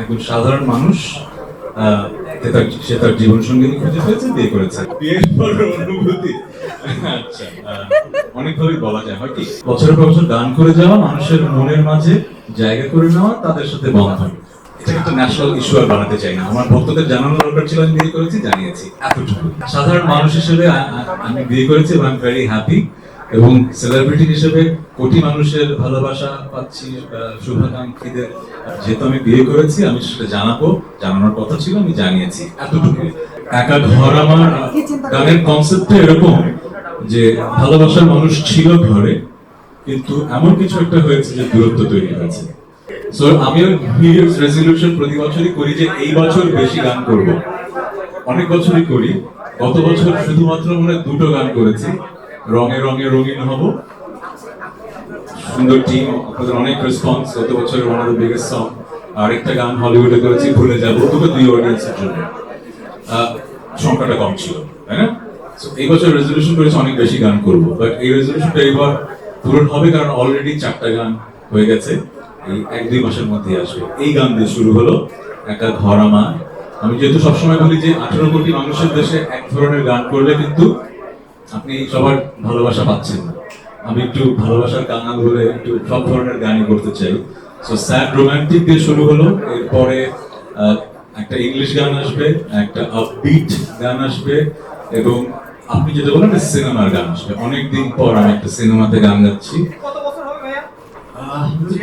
একজন সাধারণ মানুষ সে তার জীবন সঙ্গিনী খুঁজে পেয়েছে, বিয়ে করেছে। বিয়ের পর অনুভূতি। আচ্ছা অনেকভাবেই বলা যায়, হয় কি? বছরের পর বছর গান করে যাওয়া, মানুষের মনের মাঝে জায়গা করে নেওয়া, তাদের সাথে বন্ধন। একটা ন্যাশনাল ইস্যু আর বানাতে না। আমার ভক্তদের আমি বিয়ে করেছি, জানিয়েছি। এতটুকু। সাধারণ মানুষ হিসেবে আমি বিয়ে করেছি ভেরি হ্যাপি এবং সেলিব্রিটি হিসেবে কোটি মানুষের ভালোবাসা পাচ্ছি শুভাকাঙ্ক্ষীদের। যেহেতু আমি বিয়ে করেছি, আমি সেটা জানাব। জানানোর কথা ছিল, আমি জানিয়েছি এতটুকু একা ঘর আমার গানের কনসেপ্টটা এরকম যে ভালোবাসার মানুষ ছিল ঘরে, কিন্তু এমন কিছু একটা হয়েছে যে দূরত্ব তৈরি হয়েছে। সো আমিও রেজলিউশন প্রতি বছরই করি যে এই বছর বেশি গান করব। অনেক বছরই করি। গত বছর শুধুমাত্র মনে দুটো গান করেছি। রঙে রঙে রঙিন হব। সুন্দর টিম আপনাদের অনেক রেসপন্স গত বছরের one of the biggest song আরেকটা গান হলিউডে করেছি, ভুলে যাব দুটো দুই অডিয়েন্সের জন্য। সংখ্যাটা কম ছিল, তাই না? এই বছর রেজলিউশন করেছি, অনেক বেশি গান করব। বাট এই রেজলিউশনটা এবার পূরণ হবে, কারণ অলরেডি চারটা গান হয়ে গেছে। এই এক দুই মাসের মধ্যে আসবে। এই গান দিয়ে শুরু হলো, একটা ঘর আমার আমি যেহেতু সবসময় বলি যে, আঠেরো কোটি মানুষের দেশে এক ধরনের গান করলে কিন্তু আপনি সবার ভালোবাসা পাচ্ছেন আমি একটু ভালোবাসার কাঙাল বলে একটু সব ধরনের গানই করতে চাই। সো স্যাড রোমান্টিক দিয়ে শুরু হলো। এরপরে একটা ইংলিশ গান আসবে একটা আপবিট গান আসবে এবং আপনি যেটা বলেন সিনেমার গান আসবে। অনেকদিন পর আমি একটা সিনেমাতে গান গাচ্ছি।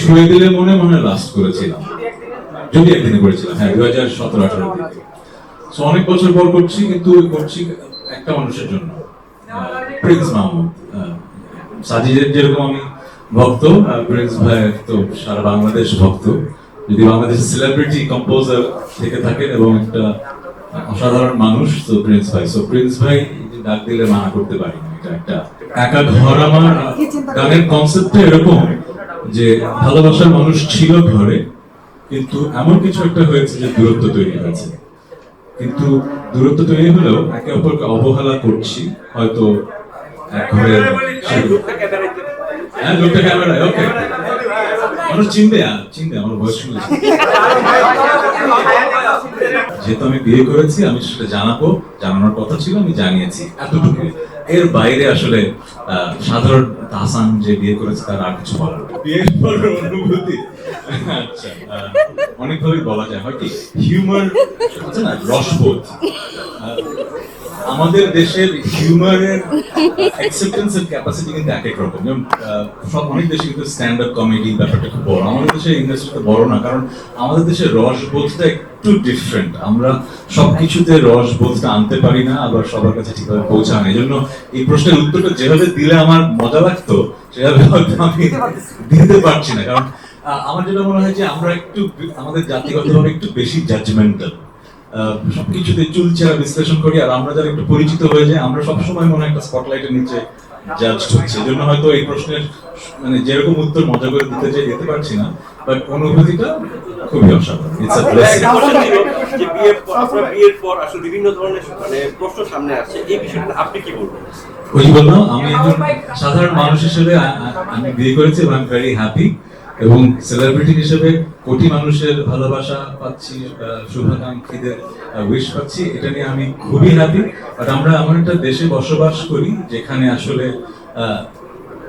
ছুঁয়ে দিলে মনে মনে লাস্ট করেছিলাম। যদি একদিনে করেছিলাম হ্যাঁ দু হাজার সতেরো আঠারো দিকে অনেক বছর পর করছি কিন্তু করছি একটা মানুষের জন্য। প্রিন্স মাহমুদ সাজিদের যেরকম আমি ভক্ত প্রিন্স ভাই তো সারা বাংলাদেশ ভক্ত। যদি বাংলাদেশের সেলিব্রিটি কম্পোজার থেকে থাকেন এবং একটা অসাধারণ মানুষ, তো প্রিন্স ভাই। সো প্রিন্স ভাই ডাক দিলে মানা করতে পারি এটা একটা একা ঘর আমার। গানের কনসেপ্টটা এরকম যে ভালোবাসার মানুষ ছিল ঘরে, কিন্তু এমন কিছু একটা হয়েছে যে দূরত্ব তৈরি হয়েছে। কিন্তু দূরত্ব তৈরি হলেও একে অপরকে অবহেলা করছি, হয়তো ঘরে হ্যাঁ লোকটা ক্যামেরায় ওকে মানুষ চিনবে চিনবে, আমার বয়স শুনলে যেহেতু আমি বিয়ে করেছি, আমি সেটা জানাব, জানানোর কথা ছিল, আমি জানিয়েছি এতটুকু এর বাইরে আসলে সাধারণ হাসান যে বিয়ে করেছে তার আর কিছু বলার বিয়ের পর অনুভূতি। আচ্ছা আহ, বলা যায়। হয় কি হিউমার আছে না রসবোধ। আমাদের দেশের হিউমারের অ্যাকসেপ্টেন্সের ক্যাপাসিটি কিন্তু এক এক রকম। যেমন সব অনেক দেশে কিন্তু স্ট্যান্ড আপ কমেডি ব্যাপারটা খুব বড়। আমাদের দেশে ইন্ডাস্ট্রিটা বড় না কারণ আমাদের দেশের রসবোধটা একটু ডিফারেন্ট আমরা সবকিছুতে রসবোধটা আনতে পারি না আবার সবার কাছে ঠিকভাবে পৌঁছায় না এই জন্য এই প্রশ্নের উত্তরটা যেভাবে দিলে আমার মজা লাগতো সেভাবে হয়তো আমি দিতে পারছি না। কারণ আমার যেটা মনে হয় যে আমরা একটু আমাদের জাতিগতভাবে একটু বেশি জাজমেন্টাল সবকিছুতে চুলচেরা বিশ্লেষণ করি আর আমরা যারা একটু পরিচিত হয়ে যাই আমরা সবসময় মনে হয় একটা স্পটলাইটের নিচে জাজ হচ্ছে। এই জন্য হয়তো এই প্রশ্নের মানে যেরকম উত্তর মজা করে দিতে চাই যেতে পারছি না। বাট অনুভূতিটা খুবই অসাধারণ। ইটস আ ছিল যে বিয়ের পর আপনার বিয়ের পর আসলে বিভিন্ন ধরনের মানে প্রশ্ন সামনে আসছে। এই বিষয়টা আপনি কি বলবেন? ওই বললাম আমি একজন সাধারণ মানুষ হিসেবে আমি বিয়ে করেছি এবং আই ভেরি হ্যাপি এবং সেলিব্রিটি হিসেবে কোটি মানুষের ভালোবাসা পাচ্ছি আহ, শুভাকাঙ্ক্ষীদের উইশ পাচ্ছি। এটা নিয়ে আমি খুবই হ্যাপি বাট আমরা এমন একটা দেশে বসবাস করি যেখানে আসলে আহ,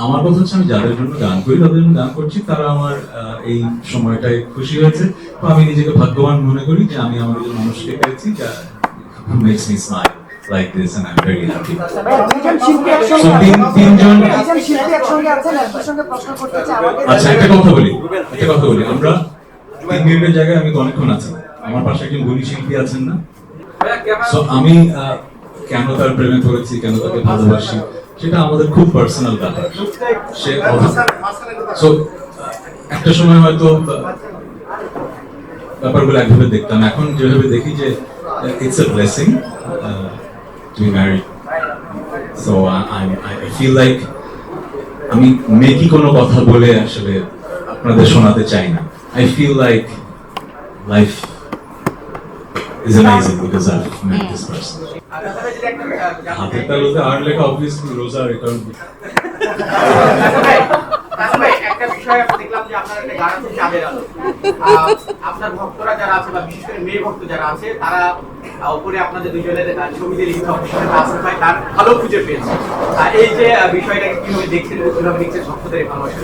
আমার কথা হচ্ছে আমি যাদের জন্য গান করি তাদের জন্য গান করছি তারা আমার আহ, এই সময়টায় খুশি হয়েছে। তো আমি নিজেকে ভাগ্যবান মনে করি যে আমি আমার একজন মানুষকে পেয়েছি যা makes me smile like this and I am very happy. তিনজন আচ্ছা একটা কথা বলি একটা কথা বলি। আমরা তিন মিনিটের জায়গায় আমি তো অনেকক্ষণ আছি। আমার পাশে একজন গুণী শিল্পী আছেন না। সো আমি আহ, কেন তার প্রেমে পড়েছি কেন তাকে ভালোবাসি? সেটা আমাদের খুব পার্সোনাল ব্যাপার। সে সো একটা সময় হয়তো ব্যাপারগুলো একভাবে দেখতাম। এখন যেভাবে দেখি যে it's a blessing to married so I I feel like আমি মেকি কোনো কথা বলে আসলে আপনাদের শোনাতে চাই না। I feel like life is amazing because I met this person হাতের তালুতে আর লেখা অবভিয়াসলি রোজা রিটার্ন একটা বিষয় আমরা দেখলাম যে আপনার একটা গান আছে চাঁদের আলো। আপনার ভক্তরা যারা আছে বা বিশেষ করে মেয়ে ভক্ত যারা আছে তারা উপরে আপনাদের দুজনের আহ, ছবি দিয়ে লিখতে হবে সেখানে আসিফ ভাই তার ভালো খুঁজে পেয়েছে। আর এই যে বিষয়টাকে কীভাবে দেখছেন কীভাবে দেখছেন ভক্তদের ভালোবাসা?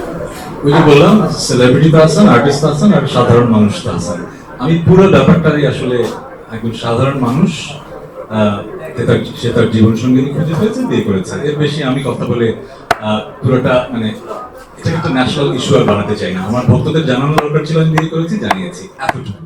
ওই যে বললাম সেলিব্রিটি তো আছেন আর্টিস্ট আছেন আর সাধারণ মানুষ তো আছেন। আমি পুরো ব্যাপারটাই আসলে একজন সাধারণ মানুষ সে তার জীবন সঙ্গী খুঁজে পেয়েছে, বিয়ে করেছে। এর বেশি আমি কথা বলে পুরোটা মানে এটা কিন্তু ন্যাশনাল ইস্যু আর বানাতে চাই না। আমার ভক্তদের জানানোর দরকার ছিল, আমি বিয়ে করেছি, জানিয়েছি, এতটুকু।